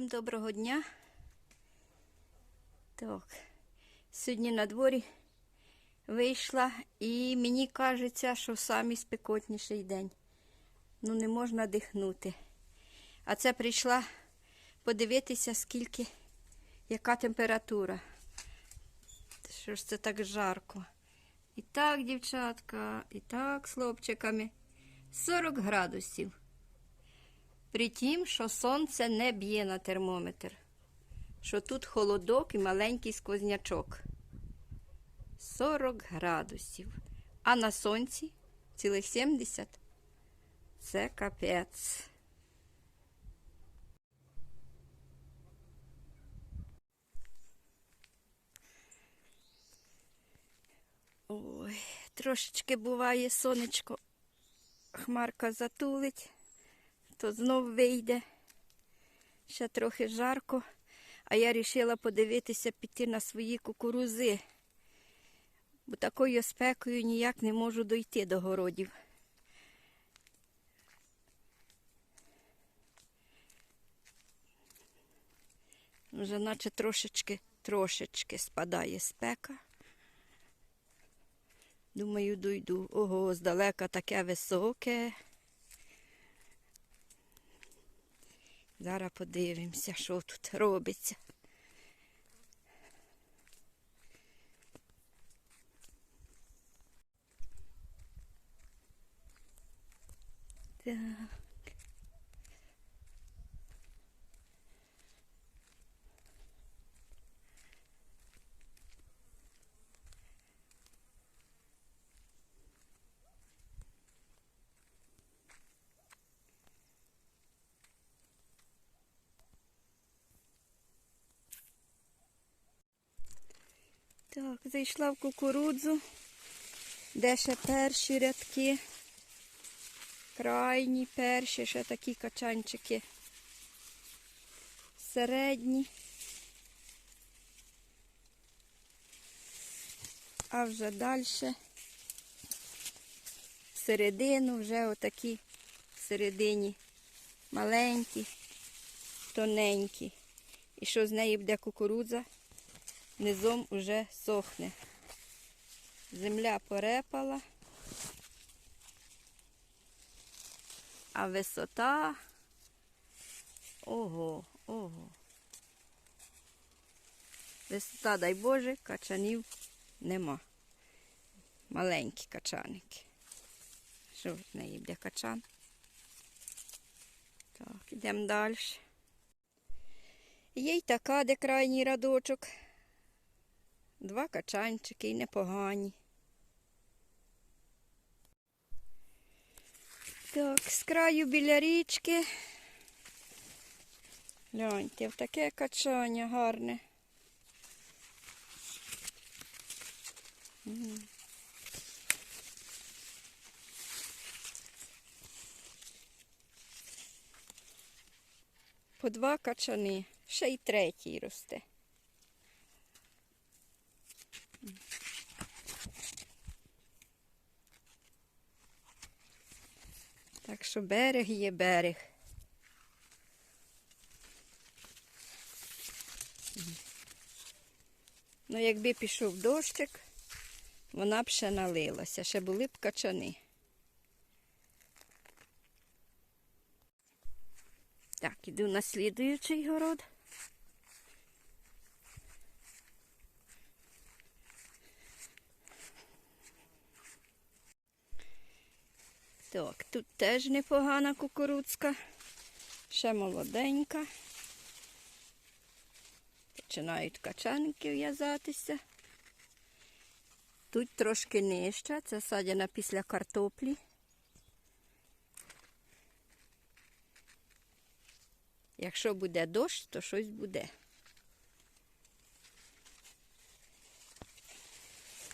Всім доброго дня. Так, сьогодні на дворі вийшла і мені кажеться, що самий спекотніший день. Ну, не можна дихнути. А це прийшла подивитися, скільки, яка температура. Що ж це так жарко. І так, дівчатка, і так, з хлопчиками. 40 градусів. При тім, що сонце не б'є на термометр, що тут холодок і маленький сквознячок. 40 градусів. А на сонці цілих 70. Це капець. Ой, трошечки буває сонечко, хмарка затулить то знов вийде. Ще трохи жарко, а я вирішила подивитися піти на свої кукурузи, бо такою спекою ніяк не можу дойти до городів. Вже наче трошечки, трошечки спадає спека. Думаю, дойду. Ого, здалека таке високе. Зараз подивимося, що тут робиться. Так. Так, зайшла в кукурудзу, де ще перші рядки, крайні перші, ще такі качанчики. Середні. А вже далі середину вже отакі всередині маленькі, тоненькі. І що з неї буде кукурудза? Низом уже сохне. Земля порепала, а висота ого, ого. Висота, дай Боже, качанів нема. Маленькі качаники. Що в неї буде качан? Так, ідемо далі. Є й така, де крайній радочок. Два качанчики і непогані. Так, з краю біля річки. Гляньте, в таке качання гарне. По два качани, ще й третій росте. Так що берег є берег. Ну, якби пішов дощик, вона б ще налилася, ще були б качани. Так, іду на слідуючий город. Так, тут теж непогана кукурудзка, ще молоденька. Починають качаники в'язатися. Тут трошки нижча, це садяна після картоплі. Якщо буде дощ, то щось буде.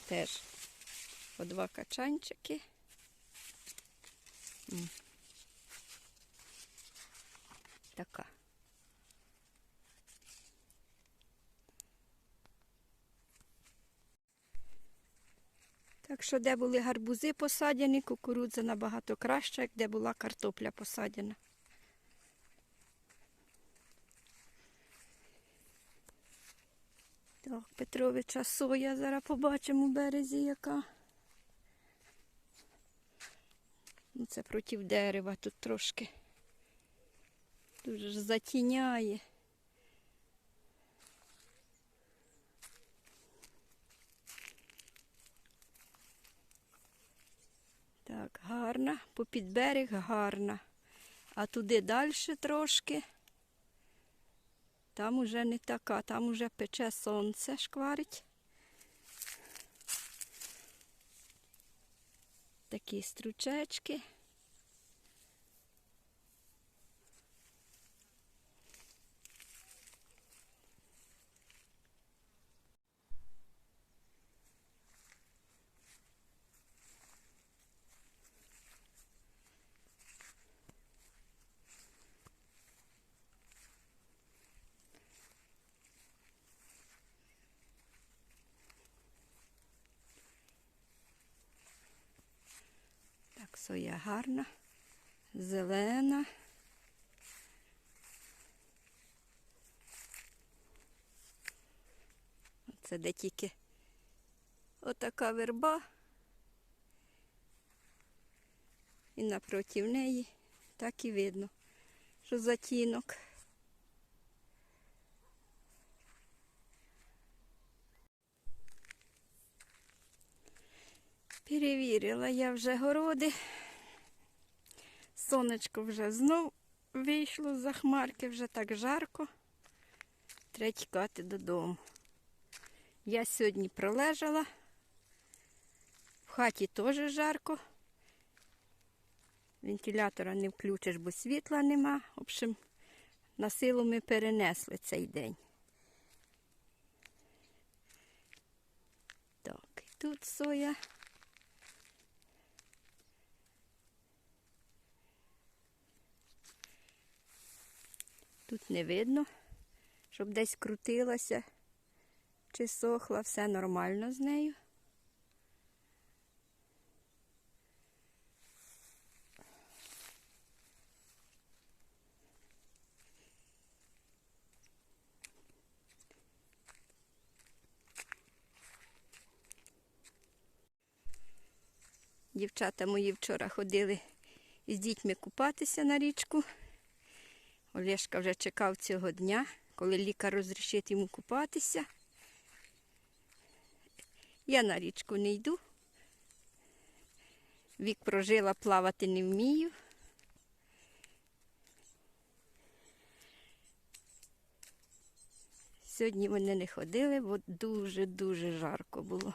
Теж по два качанчики. Така. Так що, де були гарбузи посадені, кукурудза набагато краще, як де була картопля посаджена. Так, Петровича соя зараз побачимо у березі яка. Це проти дерева тут трошки. Дуже ж затіняє. Так, гарна, попід берег гарна. А туди далі трошки. Там уже не така, там уже пече сонце шкварить. Такі стручечки. Соя гарна, зелена. Це де тільки отака верба. І напроти неї так і видно, що затінок. Перевірила я вже городи. Сонечко вже знов вийшло за хмарки, вже так жарко. Треба тікати додому. Я сьогодні пролежала. В хаті теж жарко. Вентилятора не включиш, бо світла нема. В общем, на силу ми перенесли цей день. Так, і тут соя. Тут не видно, щоб десь крутилася чи сохла, все нормально з нею. Дівчата мої вчора ходили з дітьми купатися на річку. Олешка вже чекав цього дня, коли лікар розрішить йому купатися. Я на річку не йду. Вік прожила, плавати не вмію. Сьогодні вони не ходили, бо дуже-дуже жарко було.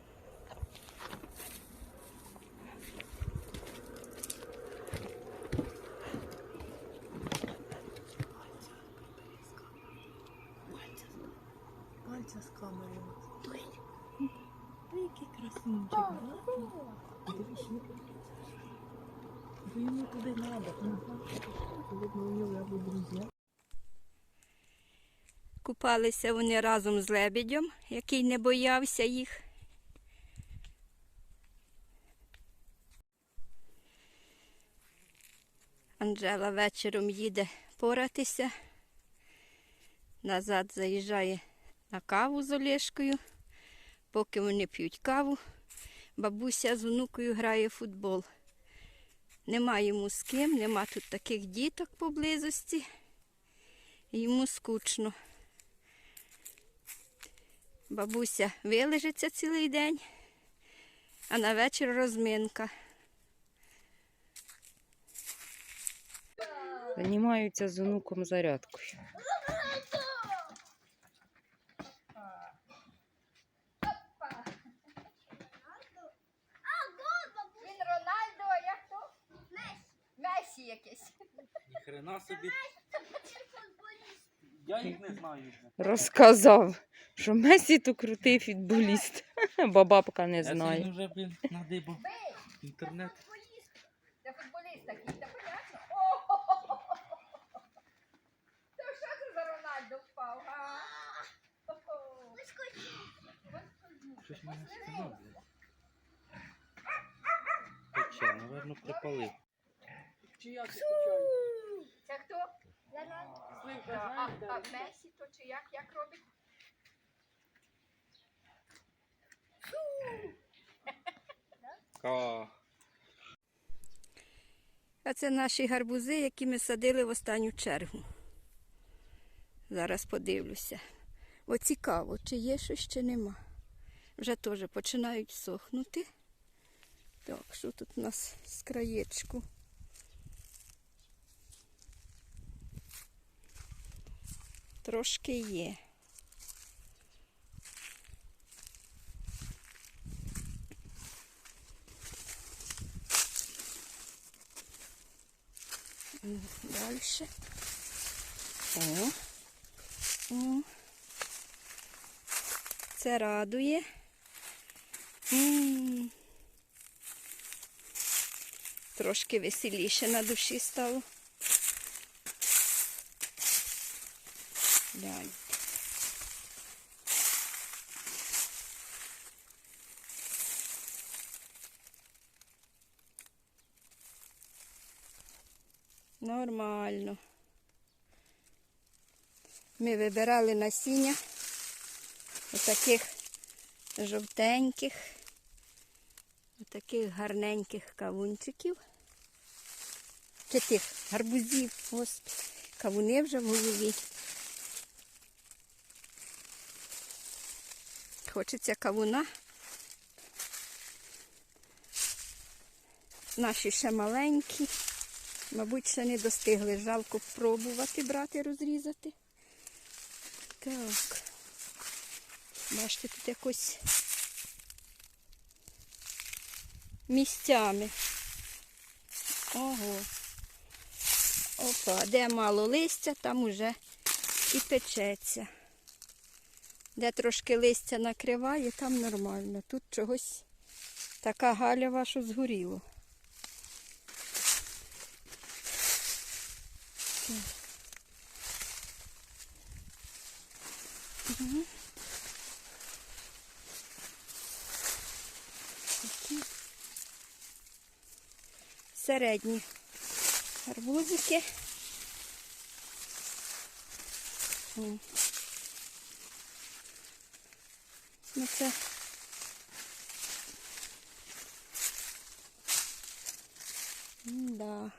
Купалися вони разом з лебедем, який не боявся їх. Анжела вечором їде поратися. Назад заїжджає на каву з Олешкою. Поки вони п'ють каву, бабуся з внукою грає в футбол. Нема йому з ким, нема тут таких діток поблизості. Йому скучно. Бабуся вилежиться цілий день, а на вечір розминка. Займаються з онуком зарядкою. Він Рональдо, а я хто? Месі якийсь. Ніхрена собі. Я їх не знаю. Розказав, що Месі то крутий футболіст. Бо бабка не знає. Це вже, блін, надибав інтернет. Для футболіста кінь, понятно? Та це за Рональдо впав, га? Щось А Месі то чи як? Як робить? А це наші гарбузи, які ми садили в останню чергу. Зараз подивлюся. О, цікаво, чи є щось, чи нема. Вже теж починають сохнути. Так, що тут у нас з краєчку? Трошки є. Дальше. О. О. Це радує. м Трошки веселіше на душі стало. Глянь. Нормально. Ми вибирали насіння отаких жовтеньких, отаких гарненьких кавунчиків. Чи тих гарбузів, господи, кавуни вже в голові. Хочеться кавуна. Наші ще маленькі. Мабуть, ще не достигли. Жалко пробувати брати, розрізати. Так. Бачите, тут якось місцями. Ого. Опа, де мало листя, там уже і печеться. Де трошки листя накриває, там нормально. Тут чогось така галява, що згоріло. Середні арбузики. Ну це да.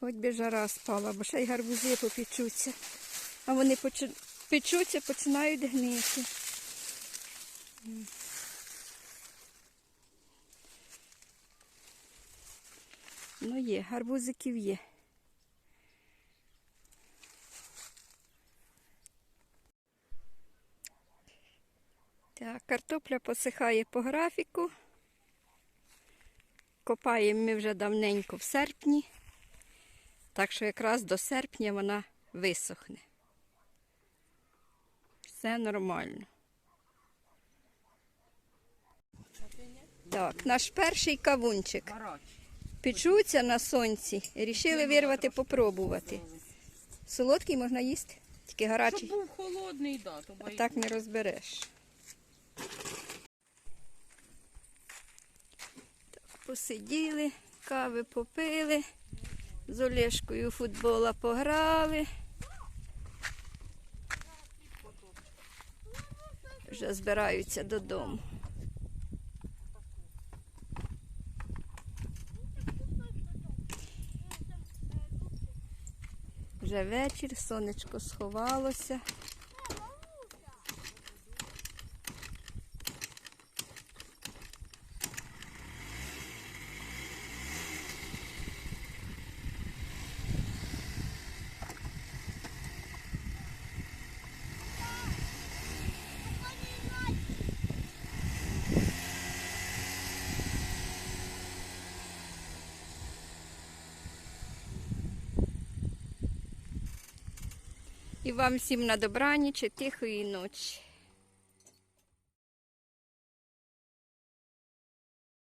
Хоч би жара спала, бо ще й гарбузи попечуться. А вони печуться, починають гнити. Ну є, гарбузиків є. Так, картопля посихає по графіку. Копаємо ми вже давненько в серпні. Так що якраз до серпня вона висохне. Все нормально. Так, наш перший кавунчик. Печуться на сонці рішили вирвати, попробувати. Солодкий можна їсти, тільки Щоб був холодний, да, то А так не розбереш. Так, посиділи, кави попили, з Олешкою футбола пограли. Вже збираються додому. Вже вечір, сонечко сховалося. І вам всім на добраніч і тихої ночі.